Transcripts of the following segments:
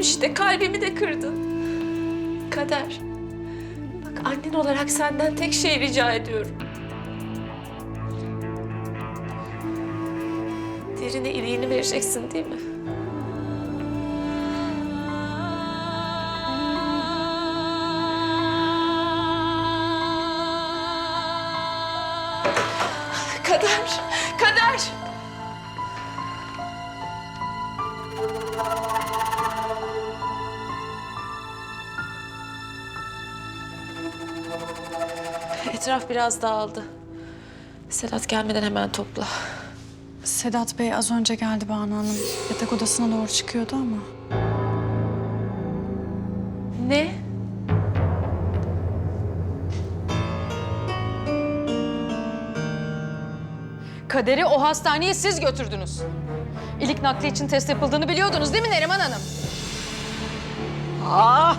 İşte kalbimi de kırdın. Kader. Bak annen olarak senden tek şey rica ediyorum. Derine iliğini vereceksin değil mi? Kader, kader. Etraf biraz dağıldı. Sedat gelmeden hemen topla. Sedat Bey az önce geldi Banu Hanım. Yatak odasına doğru çıkıyordu ama. Ne? Kader'i o hastaneye siz götürdünüz. İlik nakli için test yapıldığını biliyordunuz değil mi Neriman Hanım? Aa!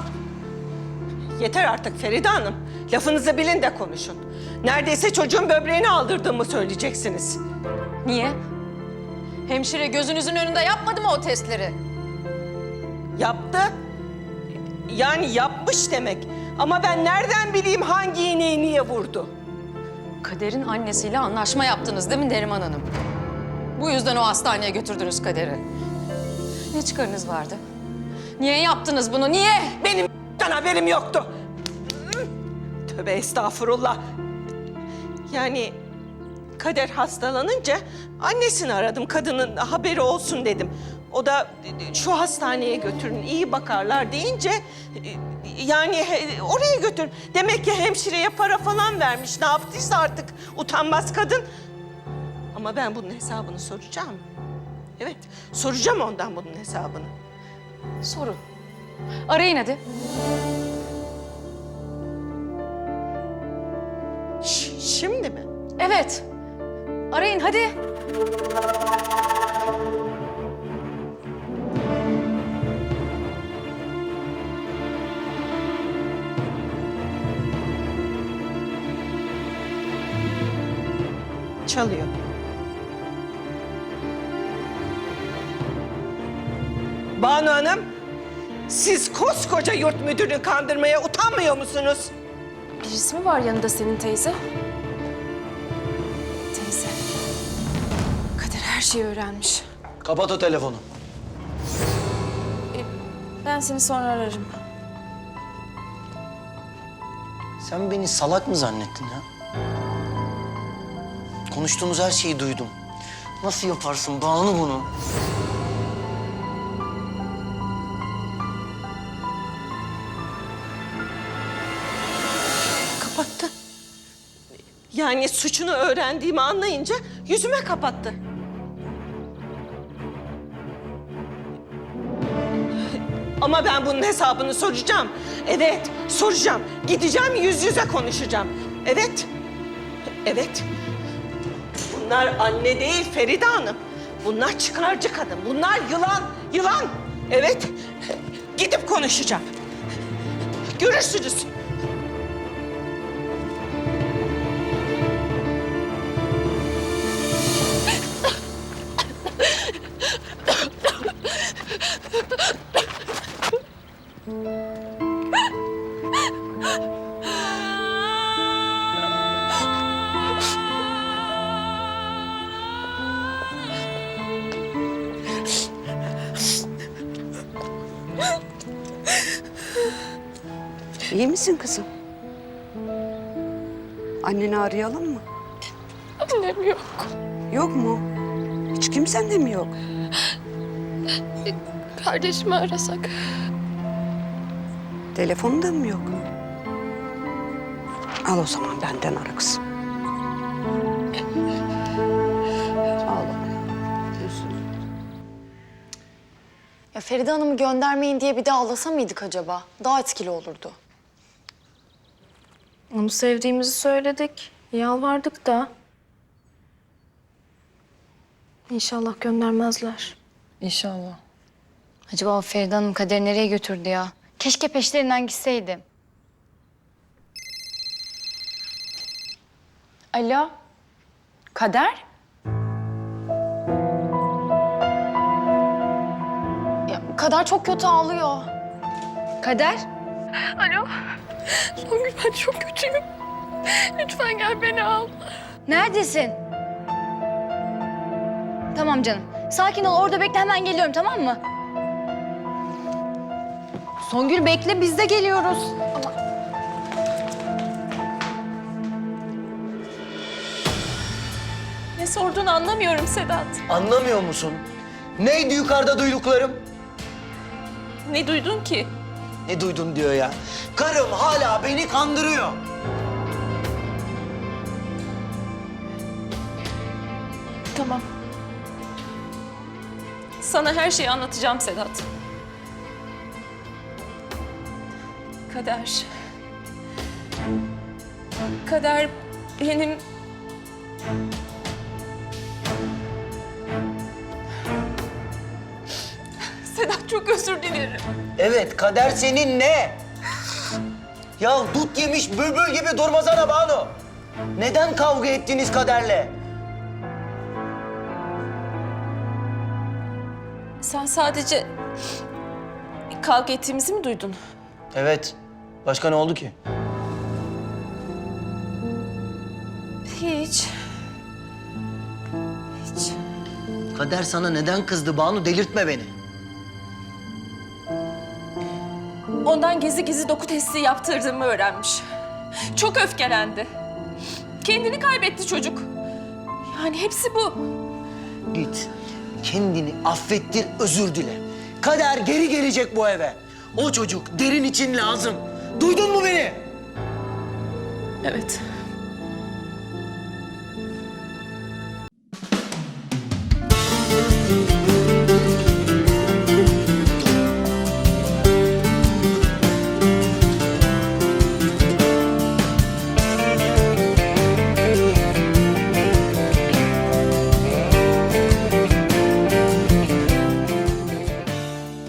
Yeter artık Feride Hanım. Lafınızı bilin de konuşun. Neredeyse çocuğun böbreğini aldırdığımı söyleyeceksiniz. Niye? Hemşire gözünüzün önünde yapmadı mı o testleri? Yaptı. Yani yapmış demek. Ama ben nereden bileyim hangi iğneyi niye vurdu? Kader'in annesiyle anlaşma yaptınız değil mi Neriman Hanım? Bu yüzden o hastaneye götürdünüz Kader'i. Ne çıkarınız vardı? Niye yaptınız bunu? Niye? Benim haberim yoktu. Tövbe estağfurullah. Yani Kader hastalanınca annesini aradım. Kadının haberi olsun dedim. O da şu hastaneye götürün iyi bakarlar deyince yani oraya götür. Demek ki hemşireye para falan vermiş. Ne yaptıysa artık utanmaz kadın. Ama ben bunun hesabını soracağım. Evet, soracağım ondan bunun hesabını. Sorun. Arayın hadi. Şimdi mi? Evet. Arayın hadi. Çalıyor. Banu Hanım, siz koskoca yurt müdürünü kandırmaya utanmıyor musunuz? Birisi mi var yanında senin teyze? Teyze. Şeyi öğrenmiş. Kapat o telefonu. Ben seni sonra ararım. Sen beni salak mı zannettin ya? Konuştuğunuz her şeyi duydum. Nasıl yaparsın Banu bunu? Kapattı. Yani suçunu öğrendiğimi anlayınca yüzüme kapattı. Ama ben bunun hesabını soracağım. Evet, soracağım. Gideceğim, yüz yüze konuşacağım. Evet, evet. Bunlar anne değil Feride Hanım. Bunlar çıkarcı kadın. Bunlar yılan, yılan. Evet, gidip konuşacağım. Görürsünüz. İyi misin kızım? Anneni arayalım mı? Annem yok. Yok mu? Hiç kimsen de mi yok? Kardeşimi arasak. Telefonu da mı yok? Al o zaman benden ara kızım. Ya Feride Hanım'ı göndermeyin diye bir de ağlasa mıydık acaba? Daha etkili olurdu. Onu sevdiğimizi söyledik. Yalvardık da. İnşallah göndermezler. İnşallah. Acaba Feride Hanım Kader'i nereye götürdü ya? Keşke peşlerinden gitseydim. Alo? Kader? Ya, Ka- Kader çok kötü ağlıyor. Kader? Songül ben çok kötüyüm. Lütfen gel beni al. Neredesin? Tamam canım. Sakin ol orada bekle hemen geliyorum tamam mı? Songül bekle biz de geliyoruz. Ne sorduğunu anlamıyorum Sedat. Anlamıyor musun? Neydi yukarıda duyduklarım? Ne duydun ki? Ne duydun diyor ya. Karım hala beni kandırıyor. Tamam. Sana her şeyi anlatacağım Sedat. Kader. Kader benim... çok özür dilerim. Evet, kader senin ne? Ya dut yemiş bülbül gibi durmasana Banu. Neden kavga ettiniz kaderle? Sen sadece kavga ettiğimizi mi duydun? Evet. Başka ne oldu ki? Hiç. Hiç. Kader sana neden kızdı Banu? Delirtme beni. Ondan gizli gizli doku testi yaptırdığımı öğrenmiş. Çok öfkelendi. Kendini kaybetti çocuk. Yani hepsi bu. Git. Kendini affettir, özür dile. Kader geri gelecek bu eve. O çocuk derin için lazım. Duydun mu beni? Evet.